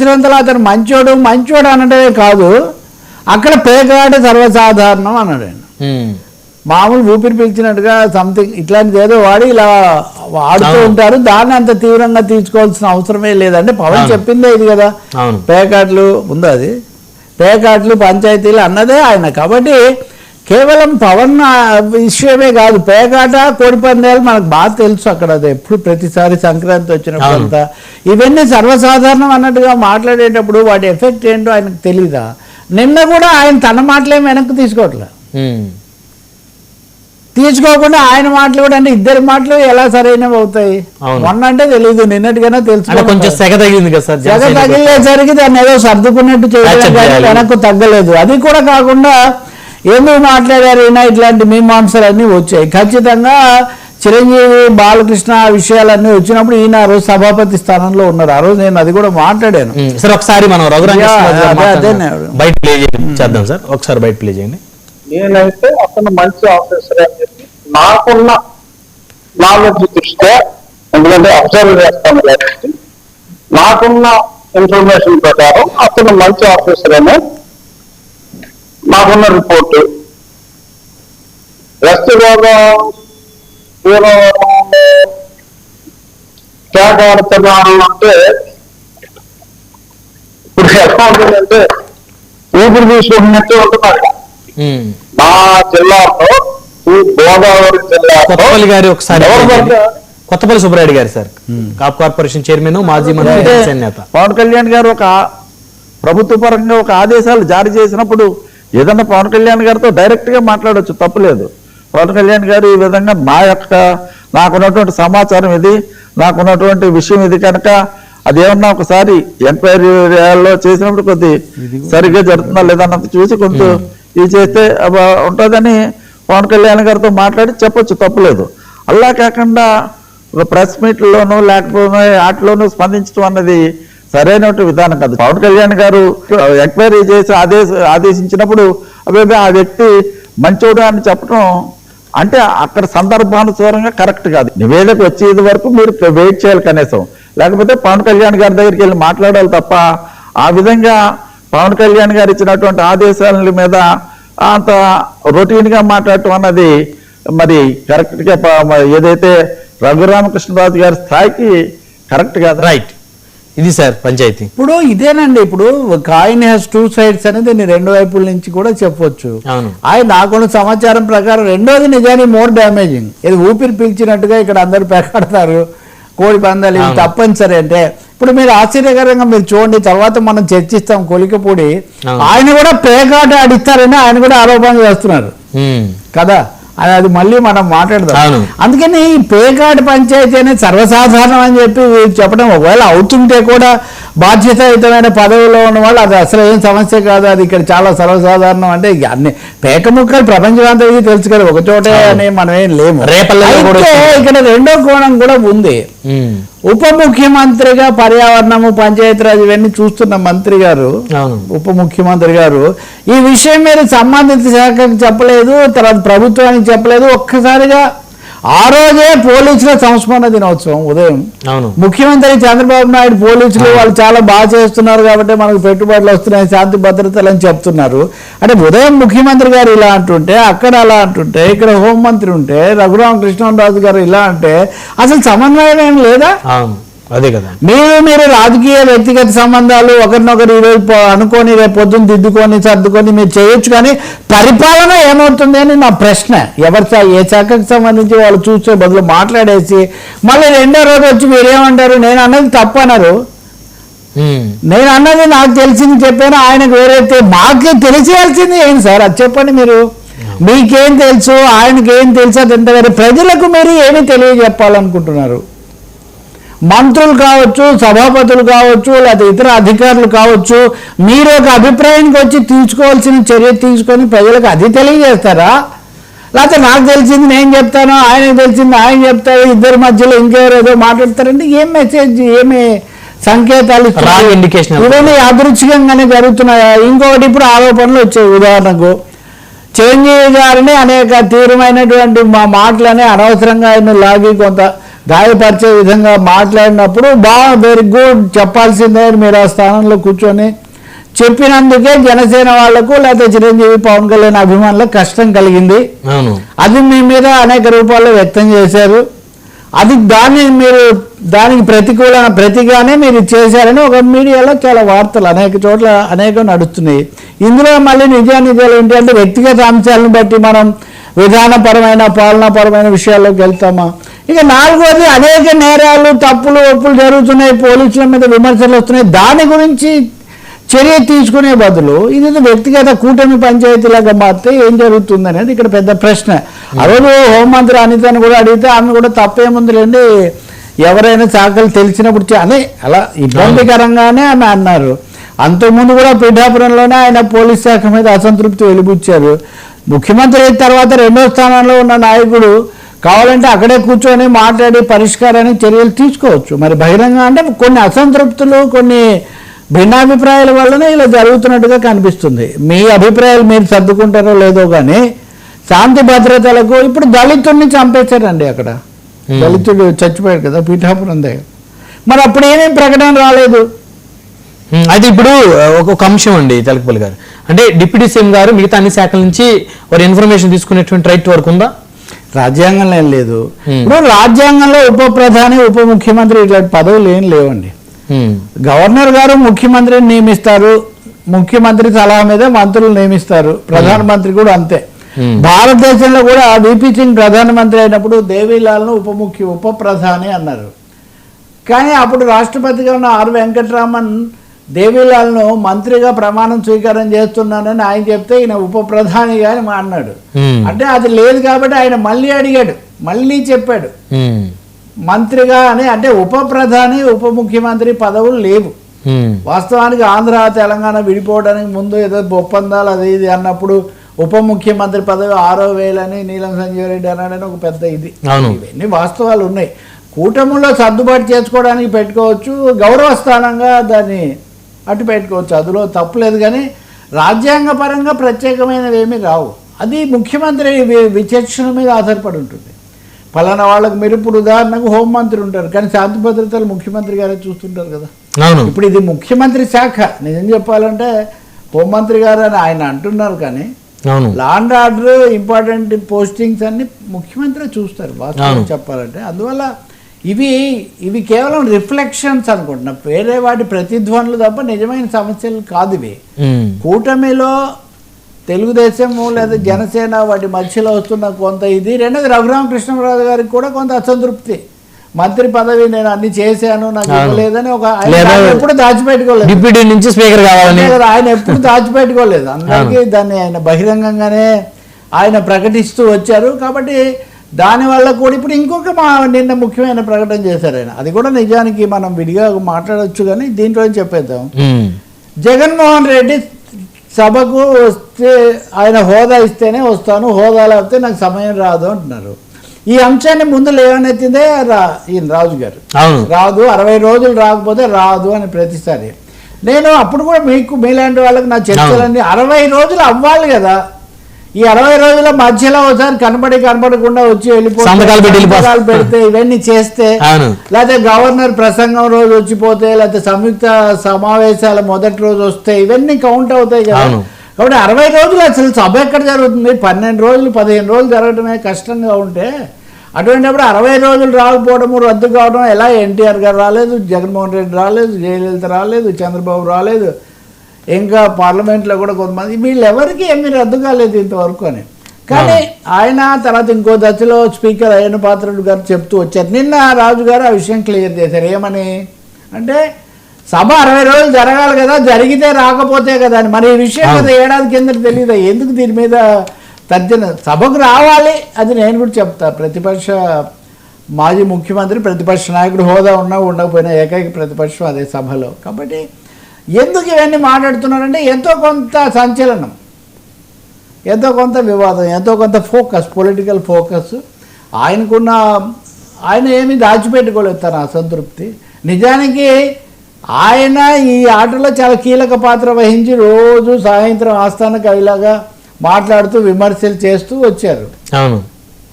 పిలిచినంతలో అతను మంచోడు మంచోడు అనడమే కాదు అక్కడ పేకాట సర్వసాధారణం అన్నాడు. మామూలు ఊపిరి పీల్చినట్టుగా సంథింగ్ ఇట్లాంటిది ఏదో వాడి ఇలా ఆడుతూ. ఉంటారు దాన్ని అంత తీవ్రంగా తీర్చుకోవాల్సిన అవసరమే లేదంటే పవన్. చెప్పిందే ఇది కదా పేకాట్లు ఉంది అది పేకాట్లు పంచాయతీలు అన్నదే ఆయన కాబట్టి కేవలం పవన్ విషయమే కాదు పేకాట కోడిపందాలు మనకు బాగా తెలుసు అక్కడ అది ఎప్పుడు ప్రతిసారి సంక్రాంతి వచ్చినప్పుడు అవును. అంతా ఇవన్నీ సర్వసాధారణం అన్నట్టుగా మాట్లాడేటప్పుడు వాటి ఎఫెక్ట్ ఏంటో ఆయనకు తెలీదా నిన్న కూడా ఆయన తన మాటలేం వెనక్కి తీసుకోవట్లే. తీసుకోకుండా ఆయన మాటలు కూడా అంటే ఇద్దరి మాటలు ఎలా సరైనవి అవుతాయి. మొన్న అంటే తెలియదు నిన్నటికైనా అంటే కొంచెం తెలుసు సెగ తగిలింది కదా సార్ జనసేనకు. తగిలేసరికి దాన్ని ఏదో సర్దుకున్నట్టు చేయడం. వెనక్కు తగ్గలేదు అది కూడా కాకుండా ఎందుకు మాట్లాడారు? ఈయన ఇట్లాంటి మీమాంసలన్నీ వచ్చాయి. ఖచ్చితంగా చిరంజీవి బాలకృష్ణ ఆ విషయాలన్నీ వచ్చినప్పుడు ఈయన ఆ రోజు సభాపతి స్థానంలో ఉన్నారు. ఆ రోజు నేను అది కూడా మాట్లాడాను. సార్ ఒకసారి మనం బయట ప్లే చేద్దాం సార్. ఒకసారి బయట ప్లే చేయండి. నేనైతే అతను మంచి ఆఫీసర్ అని చెప్పి నాకున్న నాలెడ్జ్ దృష్ట్యా ఎందుకంటే అబ్జర్వ్ చేస్తాను కాబట్టి నాకున్న ఇన్ఫర్మేషన్ ప్రకారం అతను మంచి ఆఫీసర్ అని నాకున్న రిపోర్టు. గోదావరి ట్యాగ్ ఆడుతున్నాను అంటే ఇప్పుడు ఎలా ఉంటుందంటే ఊపిరి తీసుకుంటున్నట్టే ఉంటున్నారు ఉమ్. మా జిల్లాలో ఈ గోదావరి కొత్తపల్లి గారి ఒకసారి? కొత్తపల్లి సుబ్బారెడ్డి గారు సార్. కాప్ కార్పొరేషన్ చైర్మన్ మాజీ మంత్రి నేత. పవన్ కళ్యాణ్ గారు ఒక ప్రభుత్వ పరంగా ఒక ఆదేశాలు జారీ చేసినప్పుడు ఏదన్నా పవన్ కళ్యాణ్ గారితో డైరెక్ట్గా మాట్లాడొచ్చు తప్పులేదు. పవన్ కళ్యాణ్ గారు ఈ విధంగా నా యొక్క నాకున్నటువంటి సమాచారం ఇది నాకున్నటువంటి విషయం ఇది కనుక అదేమన్నా ఒకసారి ఎంక్వైరీలో చేసినప్పుడు కొద్ది సరిగ్గా జరుగుతుందా లేదన్నది చూసి కొంత ఇది చేస్తే ఉంటుందని పవన్ కళ్యాణ్ గారితో మాట్లాడి చెప్పొచ్చు తప్పులేదు. అలా కాకుండా ప్రెస్ మీట్లోనూ లేకపోతే వాటిలోనూ స్పందించడం అన్నది సరైన విధానం కాదు. పవన్ కళ్యాణ్ గారు ఎంక్వైరీ చేసి ఆదేశ ఆదేశించినప్పుడు అవే ఆ వ్యక్తి మంచోడు అని చెప్పడం అంటే అక్కడ సందర్భానుసారంగా కరెక్ట్ కాదు. నివేదిక వచ్చేది వరకు మీరు వెయిట్ చేయాలి కనీసం. లేకపోతే పవన్ కళ్యాణ్ గారి దగ్గరికి వెళ్ళి మాట్లాడాలి తప్ప ఆ విధంగా పవన్ కళ్యాణ్ గారు ఇచ్చినటువంటి ఆదేశాల మీద అంత రొటీన్గా మాట్లాడటం అన్నది మరి కరెక్ట్గా మరి ఏదైతే రఘురామకృష్ణరాజు గారి స్థాయికి కరెక్ట్ కాదు. రైట్ ఇది సార్ పంచాయతీ. ఇప్పుడు ఇదేనండి ఇప్పుడు కాయిన్ హ్యాస్ టూ సైడ్స్ అనేది దీన్ని రెండు వైపుల నుంచి కూడా చెప్పొచ్చు. ఆయన నాకున్న సమాచారం ప్రకారం రెండోది నిజానికి మోర్ డ్యామేజింగ్ ఇది ఊపిరి పీల్చినట్టుగా ఇక్కడ అందరు పెకాడతారు. కోడి పందాలు ఇవి. తప్పనిసరి అంటే. ఇప్పుడు మీరు ఆశ్చర్యకరంగా మీరు చూడండి తర్వాత మనం చర్చిస్తాం కొలికపూడి. ఆయన కూడా పేకాట ఆడిస్తారని ఆయన కూడా ఆరోపణ చేస్తున్నారు. కదా? అది అది మళ్ళీ మనం మాట్లాడదాం. అందుకని ఈ పేకాట పంచాయతీ అనేది సర్వసాధారణం అని చెప్పి చెప్పడం ఒకవేళ అవుతుంటే కూడా బాధ్యతాయుతమైన పదవిలో ఉన్న వాళ్ళు అది అసలు ఏం సమస్య కాదు అది ఇక్కడ చాలా సర్వసాధారణం అంటే అన్ని పేక ముక్కలు ప్రపంచమంతటికి తెలుసు కదా ఒక చోటే అని మనం ఏం లేము. ఇక్కడ రెండో కోణం కూడా ఉంది. ఉప ముఖ్యమంత్రిగా పర్యావరణము పంచాయతీరాజ్ ఇవన్నీ చూస్తున్న మంత్రి గారు ఉప ముఖ్యమంత్రి గారు ఈ విషయం మీద సంబంధిత శాఖకు చెప్పలేదు తర్వాత ప్రభుత్వానికి చెప్పలేదు ఒక్కసారిగా ఆ రోజే పోలీసుల సంస్మరణ దినోత్సవం ఉదయం. ముఖ్యమంత్రి చంద్రబాబు నాయుడు పోలీసులు వాళ్ళు చాలా బాగా చేస్తున్నారు కాబట్టి మనకు పెట్టుబడులు వస్తున్నాయి శాంతి భద్రతలు అని చెప్తున్నారు. అంటే ఉదయం ముఖ్యమంత్రి గారు ఇలా అంటుంటే అక్కడ అలా అంటుంటే ఇక్కడ హోంమంత్రి ఉంటే రఘురామకృష్ణరాజు గారు ఇలా అంటే అసలు సమన్వయం ఏం లేదా? అదే కదా. మీరు మీరు రాజకీయ వ్యక్తిగత సంబంధాలు ఒకరినొకరు ఈరోజు అనుకొని రేపు పొద్దున్న దిద్దుకొని సర్దుకొని మీరు చేయొచ్చు కానీ పరిపాలన ఏమవుతుంది అని నా ప్రశ్న. ఎవరి ఏ శాఖకు సంబంధించి వాళ్ళు చూసే బదులు మాట్లాడేసి మళ్ళీ రెండో రోజు వచ్చి మీరేమంటారు? నేను అన్నది తప్పు అన్నారు. నేను అన్నది నాకు తెలిసింది చెప్పాను ఆయనకు వేరైతే మాకే తెలిసేయాల్సింది ఏంటి సార్? అది చెప్పండి మీరు. మీకేం తెలుసు? ఆయనకి ఏం తెలుసు? అది ఎంత ప్రజలకు మీరు ఏమి తెలియజెప్పాలనుకుంటున్నారు? మంత్రులు కావచ్చు సభాపతులు కావచ్చు లేదా ఇతర అధికారులు కావచ్చు మీరు ఒక అభిప్రాయానికి వచ్చి తీసుకోవాల్సిన చర్య తీసుకొని ప్రజలకు అది తెలియజేస్తారా? లేకపోతే నాకు తెలిసింది నేను చెప్తాను ఆయనకు తెలిసింది ఆయన చెప్తారు ఇద్దరి మధ్యలో ఇంకెవరు ఏదో మాట్లాడతారంటే ఏం మెసేజ్ ఏమి సంకేతాలు. ఇవన్నీ యాదృచ్ఛికంగానే జరుగుతున్నాయా? ఇంకొకటి ఇప్పుడు ఆరోపణలు వచ్చాయి ఉదాహరణకు చిరంజీవి గారిని అనేక తీవ్రమైనటువంటి మా మాటలని అనవసరంగా ఆయన లాగి కొంత గాయపరిచే విధంగా మాట్లాడినప్పుడు బాగా వెరీ గుడ్ చెప్పాల్సిందే మీరు ఆ స్థానంలో కూర్చొని చెప్పినందుకే జనసేన వాళ్ళకు లేకపోతే చిరంజీవి పవన్ కళ్యాణ్ అభిమానులకు కష్టం కలిగింది. అది మీ మీద అనేక రూపాల్లో వ్యక్తం చేశారు. అది దాన్ని మీరు దానికి ప్రతికూల ప్రతిగానే మీరు చేశారని ఒక మీడియాలో చాలా వార్తలు అనేక చోట్ల అనేక నడుస్తున్నాయి. ఇందులో మళ్ళీ నిజానిజాలు ఏంటి అంటే వ్యక్తిగత అంశాలను బట్టి మనం విధానపరమైన పాలనాపరమైన విషయాల్లోకి వెళ్తామా? ఇక నాలుగోది అనేక నేరాలు తప్పులు ఒప్పులు జరుగుతున్నాయి పోలీసుల మీద విమర్శలు వస్తున్నాయి. దాని గురించి చర్య తీసుకునే బదులు ఇది వ్యక్తిగత కూటమి పంచాయతీలాగా మారితే ఏం జరుగుతుంది అనేది ఇక్కడ పెద్ద ప్రశ్న. ఆ రోజు హోంమంత్రి అనితను కూడా అడిగితే ఆమె కూడా తప్పేముందిలేండి ఎవరైనా శాఖలు తెలిసినప్పుడు అదే అలా ఇబ్బందికరంగానే ఆమె అన్నారు. అంతకుముందు కూడా పీఠాపురంలోనే ఆయన పోలీస్ శాఖ మీద అసంతృప్తి వెలిబుచ్చారు ముఖ్యమంత్రి అయిన తర్వాత రెండో స్థానంలో ఉన్న నాయకుడు కావాలంటే అక్కడే కూర్చొని మాట్లాడి పరిష్కారానికి చర్యలు తీసుకోవచ్చు. మరి బహిరంగ అంటే కొన్ని అసంతృప్తులు కొన్ని భిన్నాభిప్రాయాల వల్లనే ఇలా జరుగుతున్నట్టుగా కనిపిస్తుంది. మీ అభిప్రాయాలు మీరు సర్దుకుంటారో లేదో కానీ శాంతి భద్రతలకు ఇప్పుడు దళితుడిని చంపేశారండి అక్కడ. దళితుడు చచ్చిపోయాడు కదా పీఠాపురం దగ్గర. మరి అప్పుడు ఏమేం ప్రకటన రాలేదు? అయితే ఇప్పుడు ఒక అంశం అండి తెలకపల్లి గారు. అంటే డిప్యూటీ సీఎం గారు మిగతా అన్ని శాఖల నుంచి వారి ఇన్ఫర్మేషన్ తీసుకునేటువంటి రైట్ వరకు ఉందా? రాజ్యాంగంలో ఏం లేదు. ఇప్పుడు రాజ్యాంగంలో ఉప ప్రధాని ఉప ముఖ్యమంత్రి ఇట్లాంటి పదవులు ఏం లేవండి. గవర్నర్ గారు ముఖ్యమంత్రిని నియమిస్తారు. ముఖ్యమంత్రి సలహా మీద మంత్రులు నియమిస్తారు. ప్రధానమంత్రి కూడా అంతే. Hmm. భారతదేశంలో కూడా విపి సింగ్ ప్రధానమంత్రి అయినప్పుడు దేవీలాల్ను ఉప ముఖ్య ఉప ప్రధాని అన్నారు. కానీ అప్పుడు రాష్ట్రపతిగా ఉన్న ఆర్ వెంకటరామన్ దేవీలాల్ను మంత్రిగా ప్రమాణం స్వీకారం చేస్తున్నానని ఆయన చెప్తే ఈయన ఉప ప్రధానిగా అని మా అన్నాడు ఉమ్, అంటే అది లేదు కాబట్టి ఆయన మళ్ళీ అడిగాడు. మళ్ళీ చెప్పాడు. మంత్రిగా అని అంటే ఉప ప్రధాని ఉప ముఖ్యమంత్రి పదవులు లేవు. వాస్తవానికి ఆంధ్ర తెలంగాణ విడిపోవడానికి ముందు ఏదో ఒప్పందాలు అది ఇది అన్నప్పుడు ఉప ముఖ్యమంత్రి పదవి ఆరో వేలని నీలం సంజీవ్ రెడ్డి అన్నాడని ఒక పెద్ద ఇది. ఇవన్నీ వాస్తవాలు ఉన్నాయి. కూటములో సర్దుబాటు చేసుకోవడానికి పెట్టుకోవచ్చు గౌరవ స్థానంగా దాన్ని అటు పెట్టుకోవచ్చు. అందులో తప్పులేదు కానీ రాజ్యాంగ పరంగా ప్రత్యేకమైనవి ఏమీ రావు. అది ముఖ్యమంత్రి విచక్షణ మీద ఆధారపడి ఉంటుంది. పలానా వాళ్ళకి మీరు ఇప్పుడు ఉదాహరణకు హోంమంత్రి ఉంటారు కానీ శాంతి భద్రతలు ముఖ్యమంత్రి గారే చూస్తుంటారు కదా. ఇప్పుడు ఇది ముఖ్యమంత్రి శాఖ. నిజం చెప్పాలంటే హోంమంత్రి గారు అని ఆయన అంటున్నారు కానీ అవును. లాండ్ ఆర్డర్ ఇంపార్టెంట్ పోస్టింగ్స్ అన్ని ముఖ్యమంత్రి చూస్తారు వాస్తవం. చెప్పాలంటే. అందువల్ల ఇవి ఇవి కేవలం రిఫ్లెక్షన్స్ అనుకుంటున్నా. వేరే వాటి ప్రతిధ్వనులు తప్ప నిజమైన సమస్యలు కాదు ఇవి. కూటమిలో తెలుగుదేశము లేదా జనసేన వాటి మధ్యలో వస్తున్న కొంత ఇది. రెండోది రఘురామకృష్ణరాజు గారికి కూడా కొంత అసంతృప్తి. మంత్రి పదవి నేను అన్ని చేశాను నాకు. ఇవ్వలేదని ఒక ఆయన ఎప్పుడు దాచిపెట్టుకోలేదు. డిప్యూటీ నుంచి స్పీకర్ కావాలని. కదా, ఆయన ఎప్పుడు దాచిపెట్టుకోలేదు. అందరికీ దాన్ని ఆయన బహిరంగంగానే ఆయన ప్రకటిస్తూ వచ్చారు. కాబట్టి దానివల్ల కూడా ఇప్పుడు ఇంకొక మా నిన్న ముఖ్యమైన ప్రకటన చేశారు ఆయన. అది కూడా నిజానికి మనం విడిగా మాట్లాడొచ్చు కానీ దీంట్లో చెప్పేద్దాం? జగన్మోహన్ రెడ్డి సభకు వస్తే ఆయన హోదా ఇస్తేనే వస్తాను హోదా లేకపోతే నాకు సమయం రాదు అంటున్నారు. ఈ అంశాన్ని ముందు లేవనెత్తిందే రా ఈయన రాజు గారు రాదు అరవై రోజులు రాకపోతే రాదు అని ప్రతిసారి. నేను అప్పుడు కూడా మీకు మీలాంటి వాళ్ళకి నా చర్చలన్నీ అరవై రోజులు అవ్వాలి కదా. ఈ అరవై రోజుల మధ్యలో ఒకసారి కనబడి కనబడకుండా వచ్చి వెళ్ళిపోతే సంతకాలు పెట్టి వెళ్ళిపో- సంతకాలు పెడితే ఇవన్నీ చేస్తే లేకపోతే గవర్నర్ ప్రసంగం రోజు వచ్చిపోతే లేకపోతే సంయుక్త సమావేశాల మొదటి రోజు వస్తే ఇవన్నీ కౌంట్ అవుతాయి కదా. కాబట్టి అరవై రోజులు అసలు సభ ఎక్కడ జరుగుతుంది? పన్నెండు రోజులు పదిహేను రోజులు జరగడమే కష్టంగా ఉంటే అటువంటిప్పుడు అరవై రోజులు రాకపోవడము రద్దు కావడం ఎలా? ఎన్టీఆర్ గారు రాలేదు జగన్మోహన్ రెడ్డి రాలేదు జయలలిత రాలేదు చంద్రబాబు రాలేదు. ఇంకా పార్లమెంట్లో కూడా కొంతమంది వీళ్ళెవరికి ఏమీ రద్దు కాలేదు ఇంతవరకు అని. కానీ ఆయన తర్వాత ఇంకో దశలో స్పీకర్ అయ్యన పాత్రుడు గారు చెప్తూ వచ్చారు నిన్న రాజు గారు ఆ విషయం క్లియర్ చేశారు ఏమని? అంటే సభ అరవై రోజులు జరగాలి కదా జరిగితే రాకపోతే కదా అని. మరి ఈ విషయం. కదా ఏడాది కింద తెలియదు ఎందుకు దీని మీద తర్జన? సభకు రావాలి అది నేను కూడా చెప్తా. ప్రతిపక్ష మాజీ ముఖ్యమంత్రి ప్రతిపక్ష నాయకుడు హోదా ఉన్నా ఉండకపోయినా ఏకైక ప్రతిపక్షం అదే సభలో. కాబట్టి ఎందుకు ఇవన్నీ మాట్లాడుతున్నారంటే ఎంతో కొంత సంచలనం ఎంతో కొంత వివాదం ఎంతో కొంత ఫోకస్ పొలిటికల్ ఫోకస్. ఆయనకున్న ఆయన ఏమీ దాచిపెట్టుకోలేదు తన అసంతృప్తి. నిజానికి ఆయన ఈ ఆటలో చాలా కీలక పాత్ర వహించి రోజు సాయంత్రం ఆస్థాన కవిలాగా మాట్లాడుతూ విమర్శలు చేస్తూ వచ్చారు. అవును.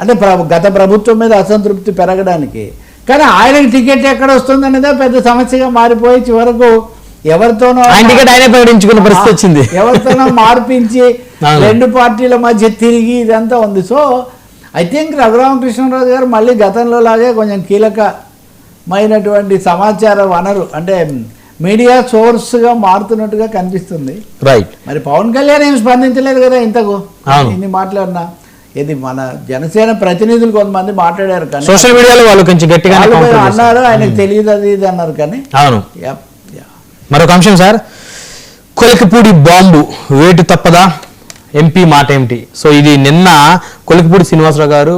అంటే ప్ర- గత ప్రభుత్వం మీద అసంతృప్తి పెరగడానికి. కానీ ఆయనకి టికెట్ ఎక్కడ వస్తుంది అనేదే పెద్ద సమస్యగా మారిపోయి చివరకు ఎవరితోనో ఆయన ప్రకటించుకున్న పరిస్థితి వచ్చింది. ఎవరితోనో మార్పించి. రెండు పార్టీల మధ్య తిరిగి ఇదంతా ఉంది. సో ఐ థింక్ రఘురామకృష్ణరాజు గారు మళ్ళీ గతంలో లాగే కొంచెం కీలకమైనటువంటి సమాచార వనరు అంటే మీడియా సోర్స్గా మారుతున్నట్టుగా కనిపిస్తుంది. రైట్ మరి పవన్ కళ్యాణ్ ఏం స్పందించలేదు కదా ఇంతకు. ఇన్ని మాట్లాడినా. ఇది మన జనసేన ప్రతినిధులు కొంతమంది మాట్లాడారు కానీ సోషల్ మీడియాలో వాళ్ళు కొంచెం గట్టిగా అన్నారు ఆయనకు తెలియదు అది ఇది అన్నారు కానీ అవును. మరొక అంశం సార్. కొలికపూడి బాంబు వేటు తప్పదా? ఎంపీ మాట ఏమిటి సో ఇది నిన్న కొలికపూడి శ్రీనివాసరావు గారు